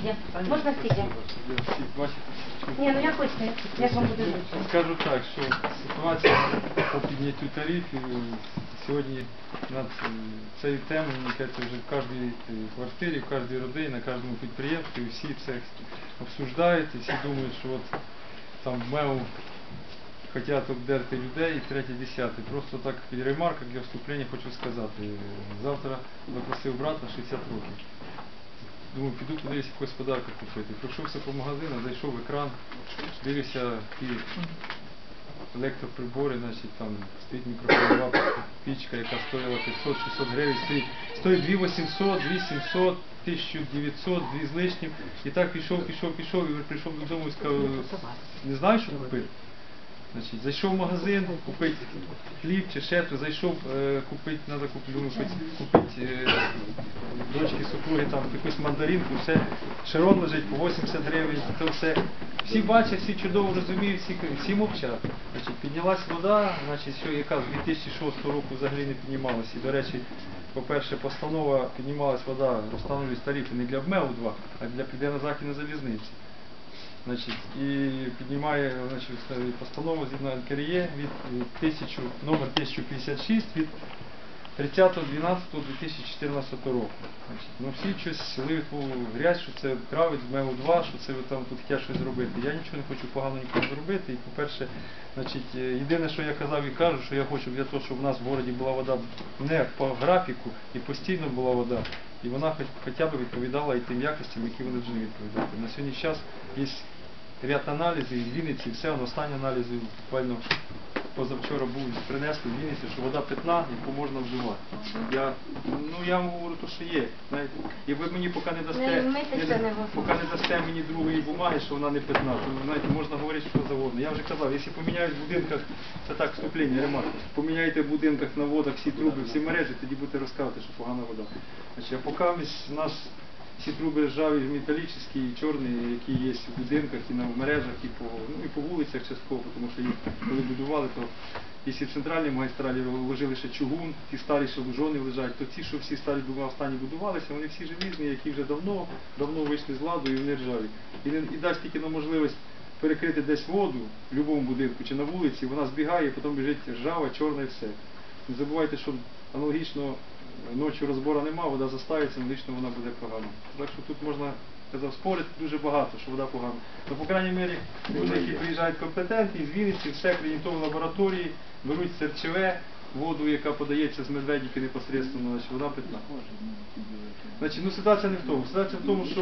сидя. Можна сидя? Ні, ну як хочете, як вам буде зручно. Скажу так, що ситуація по підняттю тарифів е, сьогодні над цією темою, вже в кожній е, квартирі, в кожній родині, на кожному підприємстві, всі це обсуждають, і всі думають, що от там МЕУ хотять обдерти людей і третє, десяте. Просто так під ремарках для вступлення хочу сказати. Е, Завтра запросив брата 60 років. Думаю, піду подивлюся якогось подарка купити. Пройшовся по магазину, зайшов в екран, дивлюся ті електроприбори, значить там стоїть мікрохвильова пічка, яка стоїла 500-600 гривень, стоїть, стоїть 2800, 2700, 1900, 2 з лишнім. І так пішов, пішов, пішов, і прийшов додому і сказав, не знаю, що купити. Значить, зайшов в магазин, купити хліб чи щось, зайшов е, купити, купити, думаю, купити, е, дочки супруги там якусь мандаринку, все, шарон лежить по 80 гривень, то все. Всі бачать, всі чудово розуміють, всі, всі мовчать. Значить, піднялась вода, значить, що яка з 2006 року взагалі не піднімалася. І, до речі, по-перше, постанова піднімалась вода, встановлюють тарифи не для МЕУ-2, а для Південно-Західної залізниці. Значить, і піднімає значить, е, постанову згідно НКРЄ від е, 1000, номер 1056 від 30.12.2014 року. Ну всі щось лиють грязь, що це кравець з МЕУ-2, що це ви там тут хотять щось зробити. Я нічого не хочу погано нікому зробити. І, по-перше, значить, е, єдине, що я казав і кажу, що я хочу для того, щоб в нас в городі була вода не по графіку і постійно була вода. І вона хоч, хоча б відповідала і тим якостям, які вони повинні відповідати. На сьогоднішній час є ряд аналізів і в Вінниці, все, останні аналізи буквально позавчора був принесли в Вінниці, що вода питна, яку можна вживати. Я, ну я вам говорю те, що є. Знаєте, і ви мені поки не дасте, Не не можна. поки не дасте мені другої бумаги, що вона не питна, то знаєте, можна говорити що завгодно. Я вже казав, якщо поміняють в будинках, це так вступлення, ремарк, поміняєте в будинках на водах всі труби, всі мережі, тоді будете розказувати, що погана вода. Значить, а поки нас всі труби ржаві, металічні, і чорні, які є в будинках і на мережах, і по, ну, і по вулицях частково, тому що їх коли будували, то якщо в центральній магістралі вложили ще чугун, ті старі, що лужони лежать, то ті, що всі старі останні будувалися, вони всі желізні, які вже давно, давно вийшли з ладу і вони ржаві. І, і дасть тільки на можливість перекрити десь воду в будь-якому будинку чи на вулиці, вона збігає, потім біжить ржава, чорна і все. Не забувайте, що аналогічно ночі розбору нема, вода заставиться, аналогічно вона буде погана. Так що тут можна казав, спорити дуже багато, що вода погана. Ну, по крайній мірі, люди, які приїжджають компетентні, з Вінниці, все акредитовано лабораторії, беруть серчове, воду, яка подається з медведіки непосередньо, значить, вона питна. Значить, ну, ситуація не в тому. Ситуація в тому, що